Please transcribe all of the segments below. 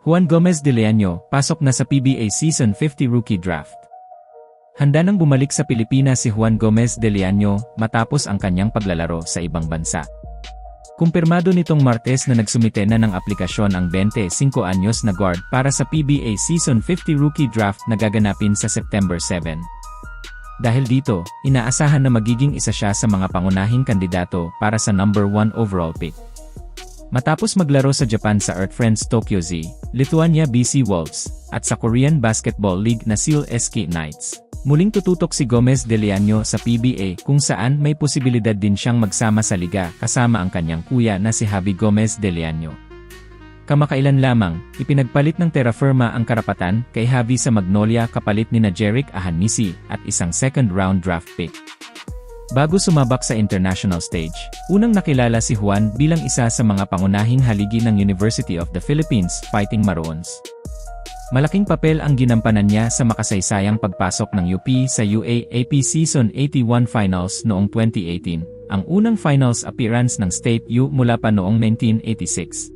Juan Gomez de Leaño, pasok na sa PBA Season 50 Rookie Draft. Handa nang bumalik sa Pilipinas si Juan Gomez de Leaño matapos ang kanyang paglalaro sa ibang bansa. Kumpirmado nitong Martes na nagsumite na ng aplikasyon ang 25 anyos na guard para sa PBA Season 50 Rookie Draft na gaganapin sa September 7. Dahil dito, inaasahan na magiging isa siya sa mga pangunahing kandidato para sa number 1 overall pick. Matapos maglaro sa Japan sa Earth Friends Tokyo Z, Lithuania BC Wolves, at sa Korean Basketball League na Seoul SK Knights, muling tututok si Gomez de Leaño sa PBA kung saan may posibilidad din siyang magsama sa liga kasama ang kanyang kuya na si Javi Gomez de Leaño. Kamakailan lamang, ipinagpalit ng Terra Firma ang karapatan kay Javi sa Magnolia kapalit ni na Jerick Ahanisi at isang second round draft pick. Bago sumabak sa international stage, unang nakilala si Juan bilang isa sa mga pangunahing haligi ng University of the Philippines Fighting Maroons. Malaking papel ang ginampanan niya sa makasaysayang pagpasok ng UP sa UAAP Season 81 Finals noong 2018, ang unang finals appearance ng State U mula pa noong 1986.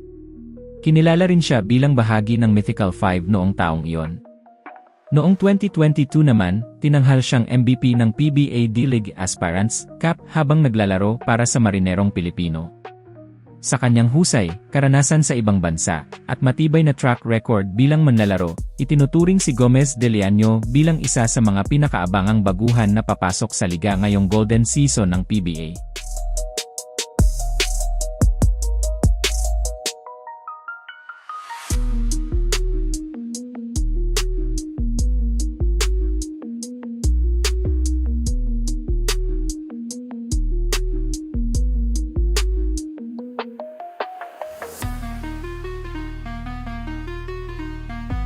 Kinilala rin siya bilang bahagi ng Mythical Five noong taong iyon. Noong 2022 naman, tinanghal siyang MVP ng PBA D-League Aspirants Cup habang naglalaro para sa Marinerong Pilipino. Sa kanyang husay, karanasan sa ibang bansa, at matibay na track record bilang manlalaro, itinuturing si Gomez de Leaño bilang isa sa mga pinakaabangang baguhan na papasok sa liga ngayong golden season ng PBA.